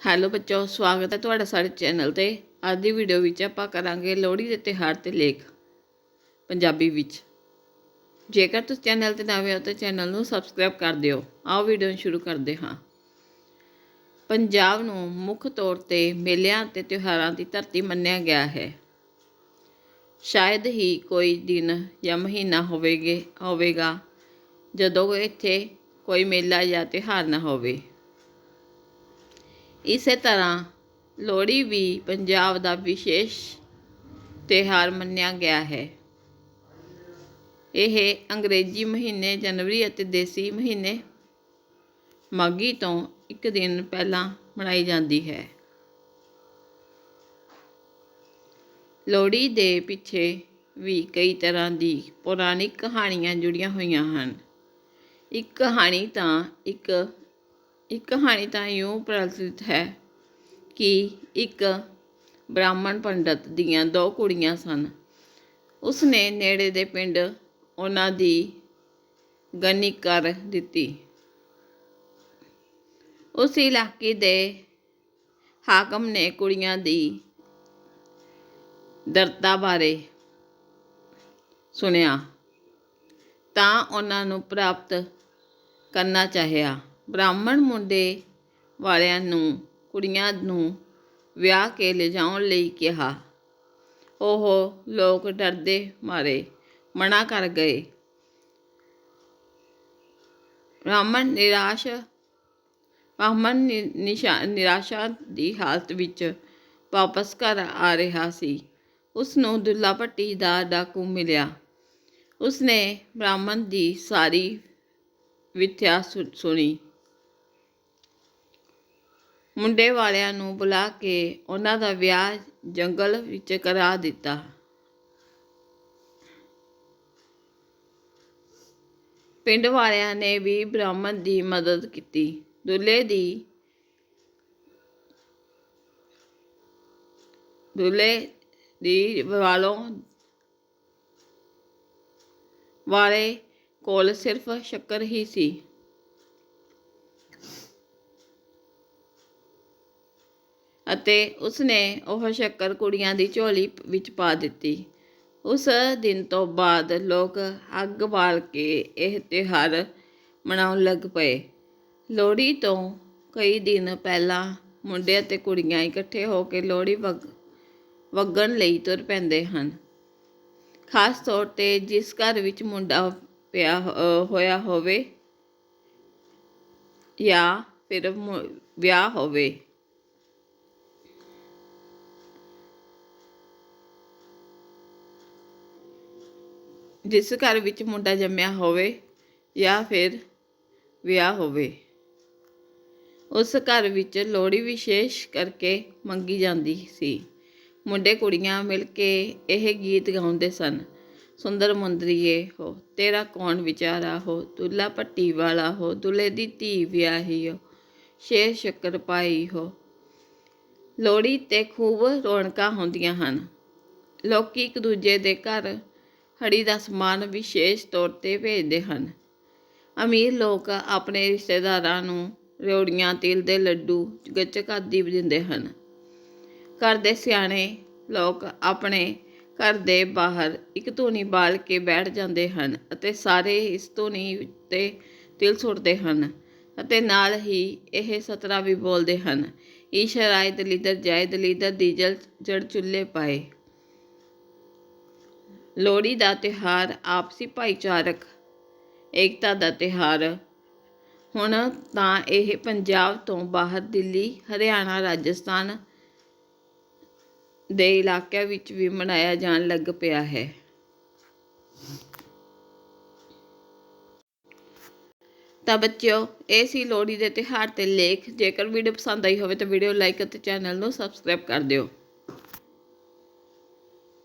Hello ਬੱਚੋ, ਸਵਾਗਤ ਹੈ ਤੁਹਾਡਾ ਸਾਡੇ ਚੈਨਲ ਤੇ। ਅੱਜ ਦੀ ਵੀਡੀਓ ਵਿੱਚ ਆਪਾਂ ਕਰਾਂਗੇ ਲੋਹੜੀ ਦੇ ਤਿਉਹਾਰ ਤੇ ਲੇਖ ਪੰਜਾਬੀ ਵਿੱਚ। ਜੇਕਰ ਤੁਸੀਂ ਚੈਨਲ ਤੇ ਨਵੇਂ ਹੋ ਤਾਂ ਚੈਨਲ ਨੂੰ ਸਬਸਕ੍ਰਾਈਬ ਕਰ ਦਿਓ। ਆਓ ਵੀਡੀਓ ਨੂੰ ਸ਼ੁਰੂ ਕਰਦੇ ਹਾਂ। ਪੰਜਾਬ ਨੂੰ ਮੁੱਖ ਤੌਰ ਤੇ ਮੇਲਿਆਂ ਤੇ ਤਿਉਹਾਰਾਂ ਦੀ ਧਰਤੀ ਮੰਨਿਆ ਗਿਆ ਹੈ। ਸ਼ਾਇਦ ਹੀ ਕੋਈ ਦਿਨ ਜਾਂ ਮਹੀਨਾ ਹੋਵੇਗੇ ਹੋਵੇਗਾ ਜਦੋਂ ਇੱਥੇ ਕੋਈ ਮੇਲਾ ਜਾਂ ਤਿਉਹਾਰ ਨਾ ਹੋਵੇ। ਇਸੇ ਤਰ੍ਹਾਂ ਲੋਹੜੀ ਵੀ ਪੰਜਾਬ ਦਾ ਵਿਸ਼ੇਸ਼ ਤਿਉਹਾਰ ਮੰਨਿਆ ਗਿਆ ਹੈ। ਇਹ ਅੰਗਰੇਜ਼ੀ ਮਹੀਨੇ ਜਨਵਰੀ ਅਤੇ ਦੇਸੀ ਮਹੀਨੇ ਮਾਘੀ ਤੋਂ ਇੱਕ ਦਿਨ ਪਹਿਲਾਂ ਮਨਾਈ ਜਾਂਦੀ ਹੈ। ਲੋਹੜੀ ਦੇ ਪਿੱਛੇ ਵੀ ਕਈ ਤਰ੍ਹਾਂ ਦੀ ਪੌਰਾਣਿਕ ਕਹਾਣੀਆਂ ਜੁੜੀਆਂ ਹੋਈਆਂ ਹਨ। ਇੱਕ ਕਹਾਣੀ ਤਾਂ ਇੱਕ ਇੱਕ ਕਹਾਣੀ ਤਾਂ ਇਉਂ ਪ੍ਰਚਲਿਤ ਹੈ ਕਿ ਇੱਕ ਬ੍ਰਾਹਮਣ ਪੰਡਤ ਦੀਆਂ ਦੋ ਕੁੜੀਆਂ ਸਨ। ਉਸਨੇ ਨੇੜੇ ਦੇ ਪਿੰਡ ਉਹਨਾਂ ਦੀ ਗਨੀ ਕਰ ਦਿੱਤੀ। ਉਸ ਇਲਾਕੇ ਦੇ ਹਾਕਮ ਨੇ ਕੁੜੀਆਂ ਦੀ ਦਰਤਾ ਬਾਰੇ ਸੁਣਿਆ ਤਾਂ ਉਹਨਾਂ ਨੂੰ ਪ੍ਰਾਪਤ ਕਰਨਾ ਚਾਹਿਆ। ਬ੍ਰਾਹਮਣ ਮੁੰਡੇ ਵਾਲਿਆਂ ਨੂੰ, ਕੁੜੀਆਂ ਨੂੰ ਵਿਆਹ ਕੇ ਲਿਜਾਉਣ ਲਈ ਕਿਹਾ। ਉਹ ਲੋਕ ਡਰਦੇ ਮਾਰੇ, ਮਨਾ ਕਰ ਗਏ। ਬ੍ਰਾਹਮਣ ਨਿਰਾਸ਼, ਬ੍ਰਾਹਮਣ ਨਿ- ਨਿਸ਼ਾ, ਨਿਰਾਸ਼ਾ ਦੀ ਹਾਲਤ ਵਿੱਚ ਵਾਪਸ ਘਰ ਆ ਰਿਹਾ ਸੀ। ਉਸ ਨੂੰ ਦੁੱਲਾ ਭੱਟੀ ਦਾ ਡਾਕੂ ਮਿਲਿਆ। ਉਸਨੇ ਬ੍ਰਾਹਮਣ ਦੀ ਸਾਰੀ ਵਿਥਿਆ ਸੁਣੀ। ਮੁੰਡੇ ਵਾਲਿਆਂ ਨੂੰ ਬੁਲਾ ਕੇ ਉਹਨਾਂ ਦਾ ਵਿਆਹ ਜੰਗਲ ਵਿੱਚ ਕਰਾ ਦਿੱਤਾ। ਪਿੰਡ ਵਾਲਿਆਂ ਨੇ ਵੀ ਬ੍ਰਾਹਮਣ ਦੀ ਮਦਦ ਕੀਤੀ। ਦੁੱਲੇ ਦੀ ਦੁੱਲੇ ਦੀ ਵਾਲੋਂ ਵਾਲੇ ਕੋਲ ਸਿਰਫ ਸ਼ੱਕਰ ਹੀ ਸੀ। ਅਤੇ ਉਸਨੇ ਉਹ ਸ਼ੱਕਰ ਕੁੜੀਆਂ ਦੀ ਝੋਲੀ ਵਿੱਚ ਪਾ ਦਿੱਤੀ। ਉਸ ਦਿਨ ਤੋਂ ਬਾਅਦ ਲੋਕ ਅੱਗ ਬਾਲ ਕੇ ਇਹ ਤਿਉਹਾਰ ਮਨਾਉਣ ਲੱਗ ਪਏ। ਲੋਹੜੀ ਤੋਂ ਕਈ ਦਿਨ ਪਹਿਲਾਂ ਮੁੰਡੇ ਅਤੇ ਕੁੜੀਆਂ ਇਕੱਠੇ ਹੋ ਕੇ ਲੋਹੜੀ ਵਗ, ਵਗਣ ਲਈ ਤੁਰ ਪੈਂਦੇ ਹਨ। ਖਾਸ ਤੌਰ ਤੇ ਜਿਸ ਘਰ ਵਿੱਚ ਮੁੰਡਾ ਪਿਆ ਹੋਇਆ ਹੋਵੇ ਜਾਂ ਫਿਰ ਮੁ- ਵਿਆਹ ਹੋਵੇ। ਜਿਸ ਘਰ ਵਿੱਚ ਮੁੰਡਾ ਜੰਮਿਆ ਹੋਵੇ ਜਾਂ ਫਿਰ ਵਿਆਹ ਹੋਵੇ, ਉਸ ਘਰ ਵਿੱਚ ਲੋਹੜੀ ਵਿਸ਼ੇਸ਼ ਕਰਕੇ ਮੰਗੀ ਜਾਂਦੀ ਸੀ। ਮੁੰਡੇ ਕੁੜੀਆਂ ਮਿਲ ਕੇ ਇਹ ਗੀਤ ਗਾਉਂਦੇ ਸਨ, ਸੁੰਦਰ ਮੁੰਦਰੀਏ ਹੋ, ਤੇਰਾ ਕੌਣ ਵਿਚਾਰਾ ਹੋ, ਦੁੱਲਾ ਪੱਟੀ ਵਾਲਾ ਹੋ, ਦੁੱਲੇ ਦੀ ਧੀ ਵਿਆਹੀ ਹੋ, ਸ਼ੇਰ ਸ਼ੱਕਰ ਪਾਈ ਹੋ। ਲੋਹੜੀ ਤੇ ਖੂਬ ਰੌਣਕਾਂ ਹੁੰਦੀਆਂ ਹਨ। ਲੋਕੀ ਇੱਕ ਦੂਜੇ ਦੇ ਘਰ ਹੜੀ ਦਾ ਸਮਾਨ ਵਿਸ਼ੇਸ਼ ਤੌਰ ਤੇ ਭੇਜਦੇ ਹਨ। ਅਮੀਰ ਲੋਕ ਆਪਣੇ ਰਿਸ਼ਤੇਦਾਰਾਂ ਨੂੰ ਰਿਉੜੀਆਂ ਤਿਲ ਦੇ ਲੱਡੂ, ਗੱਚਕ ਆਦਿ ਦਿੰਦੇ ਹਨ। ਘਰ ਦੇ ਸਿਆਣੇ ਲੋਕ ਆਪਣੇ ਘਰ ਦੇ ਬਾਹਰ ਇੱਕ ਧੂਣੀ ਬਾਲ ਕੇ ਬੈਠ ਜਾਂਦੇ ਹਨ ਅਤੇ ਸਾਰੇ ਇਸ ਧੂਣੀ ਉੱਤੇ ਤਿਲ ਸੁੱਟਦੇ ਹਨ ਅਤੇ ਨਾਲ ਹੀ ਇਹ ਸਤਰਾ ਵੀ ਬੋਲਦੇ ਹਨ ਈਸ਼ਰ ਆਏ ਦਲੀਦਰ ਜਾਏ ਦਲੀਦਰ ਦੀਜਲ ਜੜ ਚੁੱਲੇ ਪਾਏ। ਲੋਹੜੀ ਦਾ ਤਿਉਹਾਰ ਆਪਸੀ ਭਾਈਚਾਰਕ ਏਕਤਾ ਦਾ ਤਿਉਹਾਰ। ਹੁਣ ਤਾਂ ਇਹ ਪੰਜਾਬ ਤੋਂ ਬਾਹਰ ਦਿੱਲੀ, ਹਰਿਆਣਾ, ਰਾਜਸਥਾਨ ਦੇ ਇਲਾਕਿਆਂ ਵਿੱਚ ਵੀ ਮਨਾਇਆ ਜਾਣ ਲੱਗ ਪਿਆ ਹੈ। ਤਾਂ ਬੱਚਿਓ, ਇਹ ਸੀ ਲੋਹੜੀ ਦੇ ਤਿਉਹਾਰ ਤੇ ਲੇਖ। ਜੇਕਰ ਵੀਡੀਓ ਪਸੰਦ ਆਈ ਹੋਵੇ ਤਾਂ ਵੀਡੀਓ ਲਾਈਕ ਅਤੇ ਚੈਨਲ ਨੂੰ ਸਬਸਕ੍ਰਾਈਬ ਕਰ ਦਿਓ।